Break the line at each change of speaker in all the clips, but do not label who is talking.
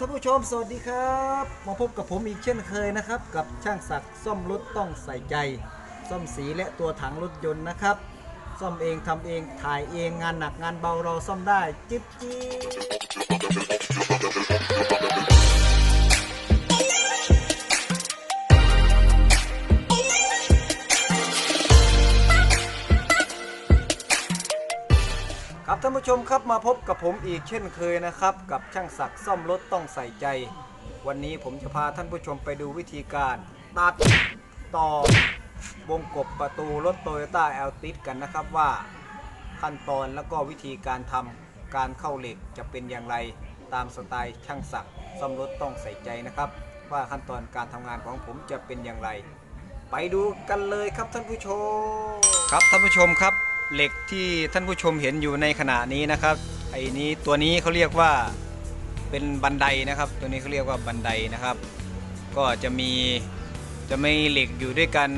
ท่านผู้ชมสวัสดีครับมาพบกับผมอีกเช่นเคยนะครับ กับช่างศักดิ์ซ่อมรถต้องใส่ใจ ซ่อมสีและตัวถังรถยนต์นะครับ ซ่อมเองทำเองถ่ายเองงานหนักงานเบาเราซ่อมได้จิ๊บจิ๊บ ท่านผู้ชมครับมาพบกับผมอีกเช่นเคยนะครับ กับช่างศักดิ์ซ่อมรถต้องใส่ใจ วันนี้ผมจะพาท่านผู้ชมไปดูวิธีการ ตัดต่อวงกบประตูรถโตโยต้าแอลติสกันนะครับว่าขั้นตอนแล้วก็วิธีการทำการเข้าเหล็กจะเป็นอย่างไรตามสไตล์ช่างศักดิ์ซ่อมรถต้องใส่ใจนะครับ ว่าขั้นตอนการทำงานของผมจะเป็นอย่างไร ไปดูกันเลยครับท่านผู้ชม ครับท่านผู้ชมครับ เหล็กที่ท่านผู้ชมเห็นอยู่ในขณะนี้นะครับไอ้นี้ตัวนี้เขาเรียกว่าเป็นบันไดนะครับ ตัวนี้เขาเรียกว่าบันไดนะครับ ก็จะมีจะมีเหล็กอยู่ด้วยกัน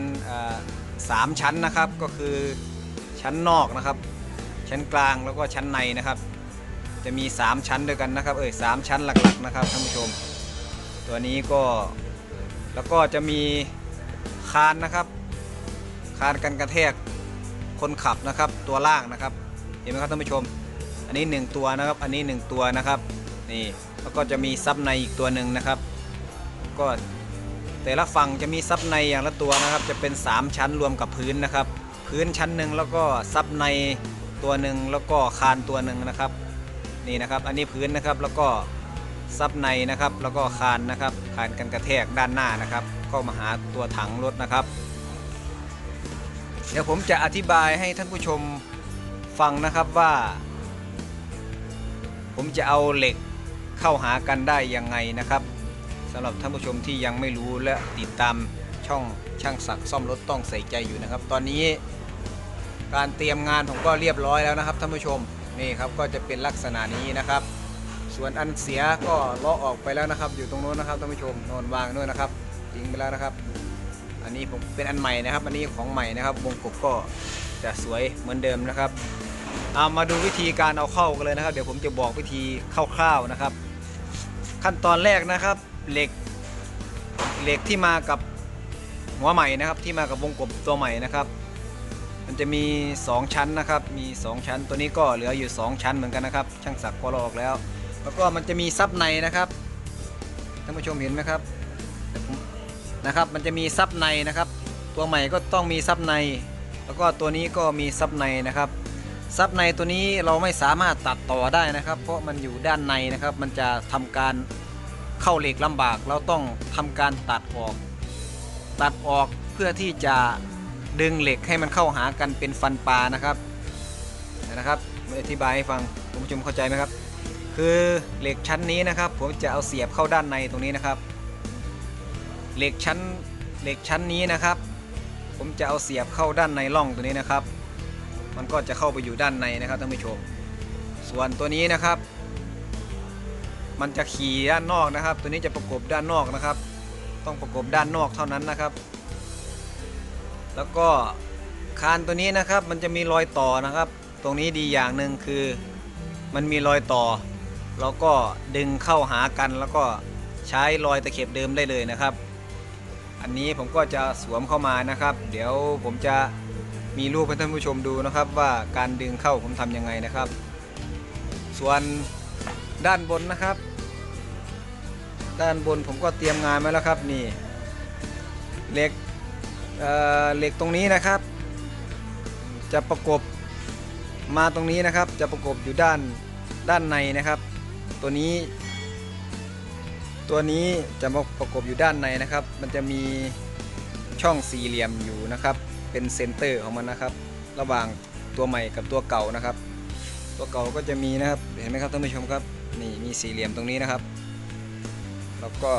สามชั้นนะครับ ก็คือชั้นนอกนะครับ ชั้นกลางแล้วก็ชั้นในนะครับ จะมี 3 ชั้นด้วยกันนะครับเอ่ยสามชั้นหลักๆนะครับท่านผู้ชม ตัวนี้ก็แล้วก็จะมีคานนะครับ คานกันกระแทก คนขับนะครับตัวล่างนะครับ เห็นไหมครับท่านผู้ชม อันนี้ 1 ตัวนะครับ อันนี้ 1 ตัวนะครับนี่แล้วก็จะมีซับในอีกตัวหนึ่งนะครับ ก็แต่ละฝั่งจะมีซับในอย่างละตัวนะครับ จะเป็น 3 ชั้นรวมกับพื้นนะครับ พื้นชั้นหนึ่งแล้วก็ซับในตัวหนึ่งแล้วก็คานตัวหนึ่งนะครับนี่นะครับอันนี้พื้นนะครับแล้วก็ซับในนะครับ แล้วก็คานนะครับคานกันกระแทกด้านหน้านะครับก็มาหาตัวถังรถนะครับ เดี๋ยวผมจะอธิบายให้ท่านผู้ชมฟังนะครับว่า ผมจะเอาเหล็กเข้าหากันได้ยังไงนะครับสำหรับท่านผู้ชมที่ยังไม่รู้และติดตามช่องช่างศักดิ์ซ่อมรถต้องใส่ใจอยู่นะครับ ตอนนี้การเตรียมงานผมก็เรียบร้อยแล้วนะครับท่านผู้ชมนี่ครับก็จะเป็นลักษณะนี้นะครับ ส่วนอันเสียก็เลาะออกไปแล้วนะครับ อยู่ตรงโน้นนะครับท่านผู้ชมนอนวางด้วยนะครับทิ้งไปแล้วนะครับ อันนี้ผมเป็นอันใหม่นะครับ อันนี้ของใหม่นะครับ วงกบก็จะสวยเหมือนเดิมนะครับเอามาดูวิธีการเอาเข้ากันเลยนะครับ เดี๋ยวผมจะบอกวิธีคร่าวๆนะครับ ขั้นตอนแรกนะครับ เหล็กเหล็กที่มากับหัวใหม่นะครับ ที่มากับวงกบตัวใหม่นะครับ มันจะมี 2 ชั้นนะครับ มี 2 ชั้นตัวนี้ก็เหลืออยู่ 2 ชั้นเหมือนกันนะครับ ช่างศักก็ลอกแล้ว แล้วก็มันจะมีซับในนะครับท่านผู้ชมเห็นไหมครับ นะครับ มันจะมีซับในนะครับ ตัวใหม่ก็ต้องมีซับใน แล้วก็ตัวนี้ก็มีซับในนะครับซับในตัวนี้เราไม่สามารถตัดต่อได้นะครับ เพราะมันอยู่ด้านในนะครับ มันจะทำการเข้าเหล็กลำบาก เราต้องทำการตัดออก ตัดออกเพื่อที่จะดึงเหล็กให้มันเข้าหากันเป็นฟันปลานะครับนะครับอธิบายให้ฟังคุณผู้ชมเข้าใจไหมครับ คือเหล็กชั้นนี้นะครับ ผมจะเอาเสียบเข้าด้านในตรงนี้นะครับ เหล็กชั้นเหล็กชั้นนี้นะครับ ผมจะเอาเสียบเข้าด้านในร่องตัวนี้นะครับ มันก็จะเข้าไปอยู่ด้านในนะครับท่านผู้ชม ส่วนตัวนี้นะครับ มันจะขี่ด้านนอกนะครับ ตัวนี้จะประกบด้านนอกนะครับ ต้องประกบด้านนอกเท่านั้นนะครับ แล้วก็คานตัวนี้นะครับมันจะมีรอยต่อนะครับ ตรงนี้ดีอย่างหนึ่งคือมันมีรอยต่อเราก็ดึงเข้าหากันแล้วก็ใช้รอยตะเข็บเดิมได้เลยนะครับ อันนี้ผมก็จะสวมเข้ามานะครับ เดี๋ยวผมจะมีรูปให้ท่านผู้ชมดูนะครับ ว่าการดึงเข้าผมทำยังไงนะครับ ส่วนด้านบนนะครับ ด้านบนผมก็เตรียมงานมาแล้วครับนี่เหล็กเอ่อเหล็กตรงนี้นะครับ จะประกบมาตรงนี้นะครับ จะประกบอยู่ด้านด้านในนะครับ ตัวนี้ ตัวนี้จะมาประกบอยู่ด้านในนะครับ มันจะมีช่องสี่เหลี่ยมอยู่นะครับ เป็นเซนเตอร์ของมันนะครับ ระหว่างตัวใหม่กับตัวเก่านะครับ ตัวเก่าก็จะมีนะครับ เห็นไหมครับท่านผู้ชมครับ นี่มีสี่เหลี่ยมตรงนี้นะครับ แล้วก็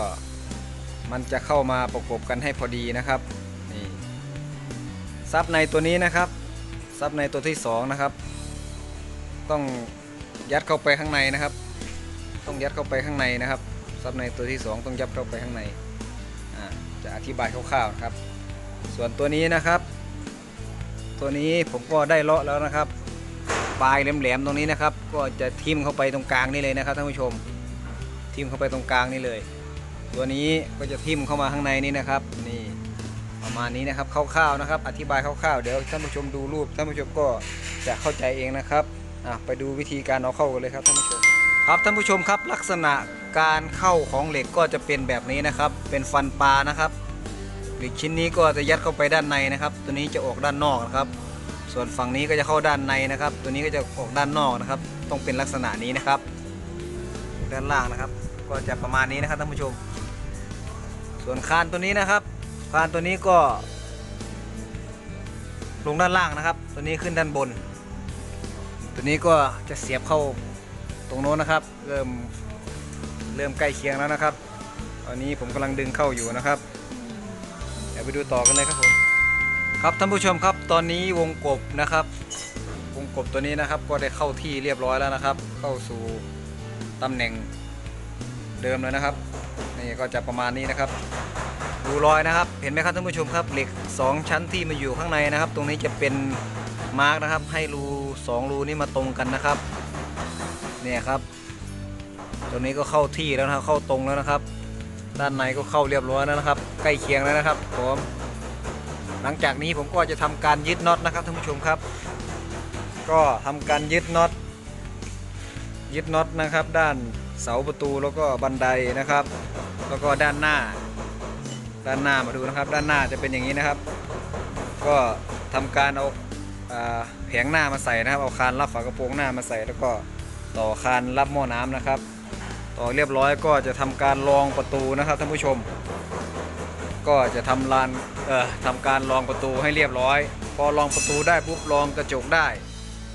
มันจะเข้ามาประกบกันให้พอดีนะครับ นี่ซับในตัวนี้นะครับ ซับในตัวที่สองนะครับ ต้องยัดเข้าไปข้างในนะครับ ต้องยัดเข้าไปข้างในนะครับ ซับในตัวที่ 2 ต้องยัดเข้าไปข้างในจะอธิบายคร่าวๆนะครับ ส่วนตัวนี้นะครับ ตัวนี้ผมก็ได้เลาะแล้วนะครับ ปลายแหลมๆตรงนี้นะครับ ก็จะทิ่มเข้าไปตรงกลางนี่เลยนะครับท่านผู้ชม ทิ่มเข้าไปตรงกลางนี่เลย ตัวนี้ก็จะทิ่มเข้ามาข้างในนี้นะครับ นี่ประมาณนี้นะครับคร่าวๆนะครับ อธิบายคร่าวๆเดี๋ยวท่านผู้ชมดูรูปท่านผู้ชมก็จะเข้าใจเองนะครับไปดูวิธีการเอาเข้ากันเลยครับท่านผู้ชมครับท่านผู้ชมครับลักษณะ การเข้าของเหล็กก็จะเป็นแบบนี้นะครับ เป็นฟันปลานะครับเหล็กชิ้นนี้ก็จะยัดเข้าไปด้านในนะครับ ตัวนี้จะออกด้านนอกนะครับ ส่วนฝั่งนี้ก็จะเข้าด้านในนะครับ ตัวนี้ก็จะออกด้านนอกนะครับ ต้องเป็นลักษณะนี้นะครับ ด้านล่างนะครับ ก็จะประมาณนี้นะครับท่านผู้ชม ส่วนคานตัวนี้นะครับคานตัวนี้ก็ ลงด้านล่างนะครับ ตัวนี้ขึ้นด้านบน ตัวนี้ก็จะเสียบเข้าตรงโน้นนะครับ เริ่ม ริ่มใกล้เคียงแล้วนะครับ ตอนนี้ผมกำลังดึงเข้าอยู่นะครับ เดี๋ยวไปดูต่อกันเลยครับผม ครับท่านผู้ชมครับ ตอนนี้วงกบนะครับ วงกบตัวนี้นะครับ ก็ได้เข้าที่เรียบร้อยแล้วนะครับ เข้าสู่ตำแหน่งเดิมแล้วนะครับ นี่ก็จะประมาณนี้นะครับ ดูรอยนะครับ เห็นไหมครับท่านผู้ชมครับ เหล็ก 2 ชั้นที่มาอยู่ข้างในนะครับ ตรงนี้จะเป็นมาร์กนะครับ ให้รู2รูนี้มาตรงกันนะครับ เนี่ยครับ ตัวนี้ก็เข้าที่แล้วนะครับเข้าตรงแล้วนะครับ ด้านในก็เข้าเรียบร้อยแล้วนะครับ ใกล้เคียงแล้วนะครับผมหลังจากนี้ผมก็จะทำการยึดน็อตนะครับท่านผู้ชมครับ ก็ทำการยึดน็อตยึดน็อตนะครับ ด้านเสาประตูแล้วก็บันไดนะครับ แล้วก็ด้านหน้า ด้านหน้ามาดูนะครับ ด้านหน้าจะเป็นอย่างนี้นะครับ ก็ทำการเอาอ่าแผงหน้ามาใส่นะครับ เอาคานรับฝากระโปรงหน้ามาใส่แล้วก็ต่อคานรับหม้อน้ำนะครับ ต่อเรียบร้อยก็จะทำการรองประตูนะครับท่านผู้ชม ก็จะทำลานเอ่อทำการรองประตูให้เรียบร้อย พอรองประตูได้ปุ๊บรองกระจกได้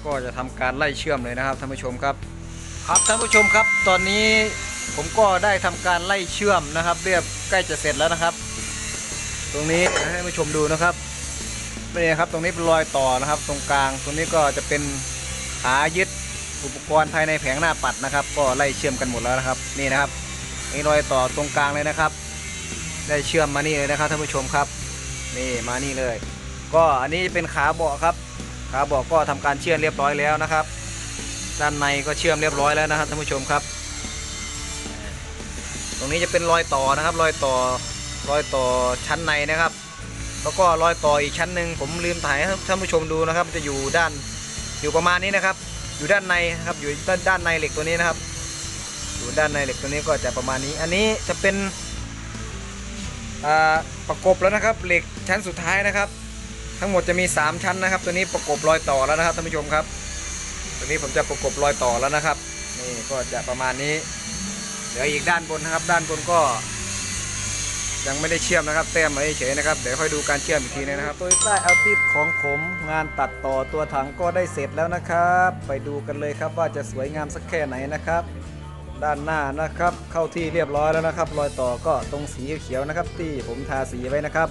ก็จะทำการไล่เชื่อมเลยนะครับท่านผู้ชมครับ ครับท่านผู้ชมครับ ตอนนี้ผมก็ได้ทำการไล่เชื่อมนะครับ เรียบใกล้จะเสร็จแล้วนะครับ ตรงนี้ให้ท่านผู้ชมดูนะครับนี่ครับตรงนี้เป็นรอยต่อนะครับ ตรงกลางตรงนี้ก็จะเป็นขายึด อุปกรณ์ภายในแผงหน้าปัดนะครับ ก็ไล่เชื่อมกันหมดแล้วนะครับ นี่นะครับนี่รอยต่อตรงกลางเลยนะครับ ได้เชื่อมมานี่เลยนะครับท่านผู้ชมครับ นี่มานี่เลย ก็อันนี้เป็นขาเบาะครับ ขาเบาะก็ทำการเชื่อมเรียบร้อยแล้วนะครับ ด้านในก็เชื่อมเรียบร้อยแล้วนะครับท่านผู้ชมครับ ตรงนี้จะเป็นรอยต่อนะครับ รอยต่อรอยต่อชั้นในนะครับ แล้วก็รอยต่ออีกชั้นหนึ่งผมลืมถ่ายให้ท่านผู้ชมดูนะครับ จะอยู่ด้านอยู่ประมาณนี้นะครับ อยู่ด้านในนะครับอยู่ด้านด้านในเหล็กตัวนี้นะครับ อยู่ด้านในเหล็กตัวนี้ก็จะประมาณนี้ อันนี้จะเป็นประกบแล้วนะครับ เหล็กชั้นสุดท้ายนะครับ ทั้งหมดจะมี 3 ชั้นนะครับ ตัวนี้ประกบรอยต่อแล้วนะครับท่านผู้ชมครับ ตัวนี้ผมจะประกบรอยต่อแล้วนะครับ นี่ก็จะประมาณนี้เหลืออีกด้านบนนะครับ ด้านบนก็ ยังไม่ได้เชื่อมนะครับแต้มไว้เฉยๆนะครับเดี๋ยวค่อยดูการเชื่อมอีกทีนึงนะครับโตโยต้าแอลติสของผมงานตัดต่อตัวถังก็ได้เสร็จแล้วนะครับ ไปดูกันเลยครับว่าจะสวยงามสักแค่ไหนนะครับ ด้านหน้านะครับ เข้าที่เรียบร้อยแล้วนะครับ รอยต่อก็ตรงสีเขียวนะครับ ที่ผมทาสีไว้นะครับ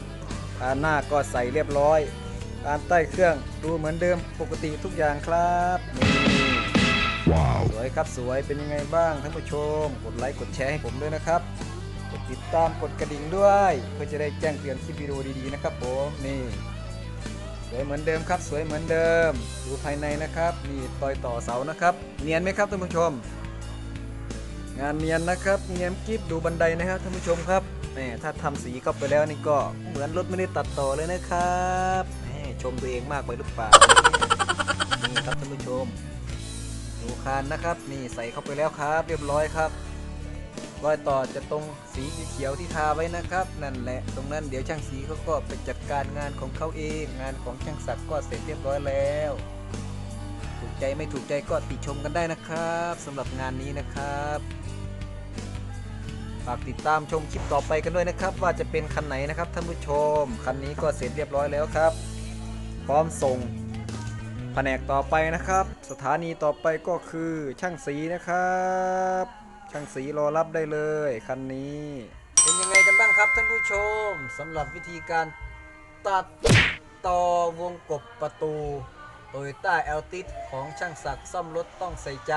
ด้านหน้าก็ใส่เรียบร้อยด้านใต้เครื่องดูเหมือนเดิมปกติทุกอย่างครับนี่สวยครับสวยเป็นยังไงบ้างท่านผู้ชม กดไลค์กดแชร์ให้ผมด้วยนะครับกด ติดตามกดกระดิ่งด้วย เพื่อจะได้แจ้งเตือนคลิปวิดีโอดีๆนะครับผมนี่สวยเหมือนเดิมครับ สวยเหมือนเดิม ดูภายในนะครับนี่ตอยต่อเสานะครับ เนียนไหมครับท่านผู้ชม งานเนียนนะครับเนียนกิฟดูบันไดนะครับท่านผู้ชมครับแหมถ้าทำสีเข้าไปแล้วนี่ก็เหมือนรถไม่ได้ตัดต่อเลยนะครับแหมชมตัวเองมากไปหรือเปล่านี่ครับท่านผู้ชมดูคานนะครับ นี่ใส่เข้าไปแล้วครับ เรียบร้อยครับ รอยต่อจะตรงสีเขียวที่ทาไว้นะครับ นั่นแหละตรงนั้นเดี๋ยวช่างสีเขาก็ไปจัดการงานของเขาเอง งานของช่างศักดิ์ก็เสร็จเรียบร้อยแล้ว ถูกใจไม่ถูกใจก็ติชมกันได้นะครับสำหรับงานนี้นะครับฝากติดตามชมคลิปต่อไปกันด้วยนะครับ ว่าจะเป็นคันไหนนะครับท่านผู้ชม คันนี้ก็เสร็จเรียบร้อยแล้วครับ พร้อมส่งแผนกต่อไปนะครับ สถานีต่อไปก็คือช่างสีนะครับ ช่างสีรอรับได้เลยคันนี้ เป็นยังไงกันบ้างครับท่านผู้ชมสำหรับวิธีการตัดต่อวงกบประตูโตโยต้าแอลติสของช่างศักดิ์ซ่อมรถต้องใส่ใจ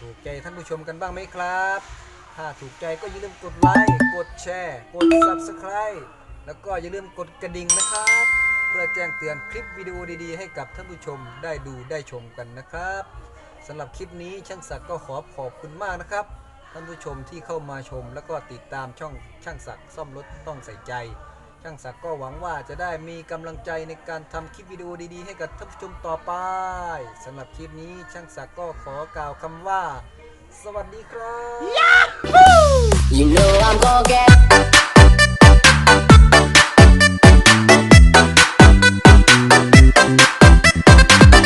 ถูกใจท่านผู้ชมกันบ้างไหมครับ ถ้าถูกใจก็อย่าลืมกดไลค์กดแชร์ กด Subscribe แล้วก็อย่าลืมกดกระดิ่งนะครับ เพื่อแจ้งเตือนคลิปวิดีโอดีๆ ให้กับท่านผู้ชมได้ดูได้ชมกันนะครับสำหรับคลิปนี้ช่างศักดิ์ก็ขอขอบคุณมากนะครับ ท่านผู้ชมที่เข้ามาชม แล้วก็ติดตามช่องช่างศักดิ์ซ่อมรถต้องใส่ใจ ช่างศักดิ์ก็หวังว่าจะได้มีกำลังใจในการทำคลิปวิดีโอดีๆ ให้กับท่านผู้ชมต่อไปสำหรับคลิปนี้ช่างศักดิ์ก็ขอกล่าวคำว่า สวัสดีครับ
You know I'm gonna get